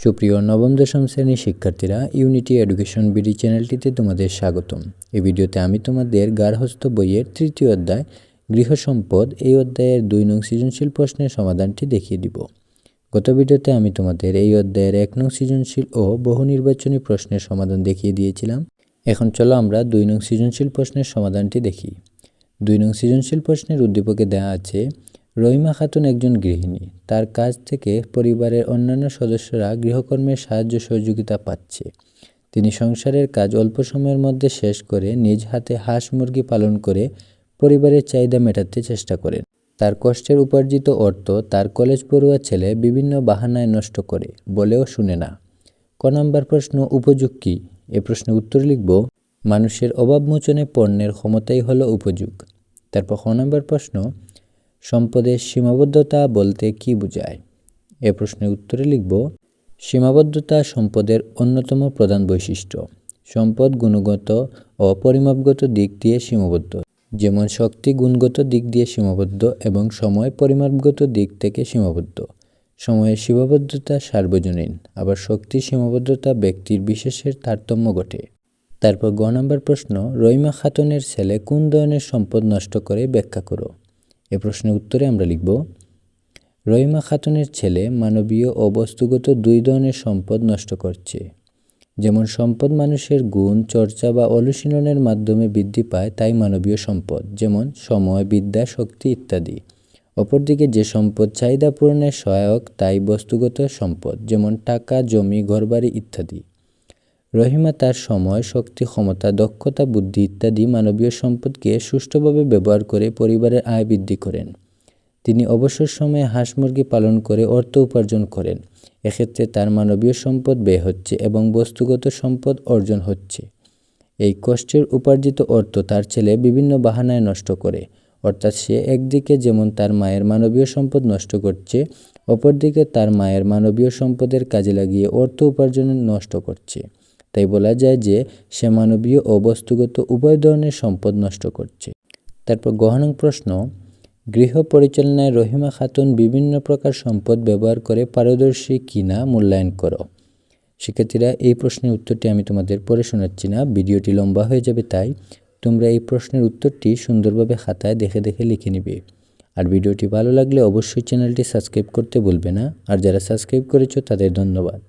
সুপ্রিয় নবম, দশম শ্রেণির শিক্ষার্থীরা ইউনিটি এডুকেশন বিডি চ্যানেলটিতে তোমাদের স্বাগতম। এই ভিডিওতে আমি তোমাদের গার্হস্থ বইয়ের তৃতীয় অধ্যায়, গৃহ সম্পদ, এই অধ্যায়ের দুই নং সৃজনশীল প্রশ্নের সমাধানটি দেখিয়ে দিব। গত ভিডিওতে আমি তোমাদের এই অধ্যায়ের এক নং সৃজনশীল ও বহু নির্বাচনী প্রশ্নের সমাধান দেখিয়ে দিয়েছিলাম। এখন চলো আমরা দুই নং সৃজনশীল প্রশ্নের সমাধানটি দেখি। দুই নং সৃজনশীল প্রশ্নের উদ্দীপকে দেওয়া আছে রহিমা খাতুন একজন গৃহিণী। তার কাজ থেকে পরিবারের অন্যান্য সদস্যরা গৃহকর্মের সাহায্য সহযোগিতা পাচ্ছে। তিনি সংসারের কাজ অল্প সময়ের মধ্যে শেষ করে নিজ হাতে হাঁস মুরগি পালন করে পরিবারের চাহিদা মেটাতে চেষ্টা করেন। তার কষ্টের উপার্জিত অর্থ তার কলেজ পড়ুয়া ছেলে বিভিন্ন বাহানায় নষ্ট করে বলেও শুনে না। ক নম্বর প্রশ্ন, উপযোগ কী? এ প্রশ্নের উত্তর লিখব, মানুষের অভাব মোচনে পণ্যের ক্ষমতাই হলো উপযোগ। তারপর খ নম্বর প্রশ্ন সম্পদের সীমাবদ্ধতা বলতে কি বোঝায়? এ প্রশ্নের উত্তরে লিখব, সীমাবদ্ধতা সম্পদের অন্যতম প্রধান বৈশিষ্ট্য। সম্পদ গুণগত ও পরিমাপগত দিক দিয়ে সীমাবদ্ধ। যেমন শক্তি গুণগত দিক দিয়ে সীমাবদ্ধ এবং সময় পরিমাপগত দিক থেকে সীমাবদ্ধ। সময়ের সীমাবদ্ধতা সার্বজনীন, আবার শক্তির সীমাবদ্ধতা ব্যক্তির বিশেষের তারতম্য ঘটে। তারপর গ নম্বর প্রশ্ন রইমা খাতুনের ছেলে কোন ধরনের সম্পদ নষ্ট করে ব্যাখ্যা করো? এ প্রশ্নের উত্তরে আমরা লিখব, রহিমা খাতুনের ছেলে মানবীয় ও বস্তুগত দুই ধরনের সম্পদ নষ্ট করছে। যেমন সম্পদ মানুষের গুণ, চর্চা বা অনুশীলনের মাধ্যমে বৃদ্ধি পায়, তাই মানবীয় সম্পদ। যেমন সময়, বিদ্যা, শক্তি ইত্যাদি। অপরদিকে যে সম্পদ চাহিদা পূরণের সহায়ক, তাই বস্তুগত সম্পদ। যেমন টাকা, জমি, ঘরবাড়ি ইত্যাদি। রহিমা তার সময়, শক্তি, ক্ষমতা, দক্ষতা, বুদ্ধি ইত্যাদি মানবীয় সম্পদকে সুষ্ঠুভাবে ব্যবহার করে পরিবারের আয় বৃদ্ধি করেন। তিনি অবসর সময়ে হাঁস মুরগি পালন করে অর্থ উপার্জন করেন। এক্ষেত্রে তার মানবীয় সম্পদ ব্যয় হচ্ছে এবং বস্তুগত সম্পদ অর্জন হচ্ছে। এই কষ্টের উপার্জিত অর্থ তার ছেলে বিভিন্ন বাহানায় নষ্ট করে। অর্থাৎ সে একদিকে যেমন তার মায়ের মানবীয় সম্পদ নষ্ট করছে, অপরদিকে তার মায়ের মানবীয় সম্পদের কাজে লাগিয়ে অর্থ উপার্জনে নষ্ট করছে। তাই বলা যায় যে সে মানবীয় ও বস্তুগত উভয় ধরনের সম্পদ নষ্ট করছে। তারপর গহনং প্রশ্ন, গৃহ পরিচালনায় রহিমা খাতুন বিভিন্ন প্রকার সম্পদ ব্যবহার করে পারদর্শী কিনা মূল্যায়ন করো? শিক্ষার্থীরা, এই প্রশ্নের উত্তরটি আমি তোমাদের পড়ে শোনাচ্ছি না, ভিডিওটি লম্বা হয়ে যাবে তাই তোমরা এই প্রশ্নের উত্তরটি সুন্দরভাবে খাতায় দেখে দেখে লিখে নিবে। আর ভিডিওটি ভালো লাগলে অবশ্যই চ্যানেলটি সাবস্ক্রাইব করতে ভুলবে না, আর যারা সাবস্ক্রাইব করেছ তাদের ধন্যবাদ।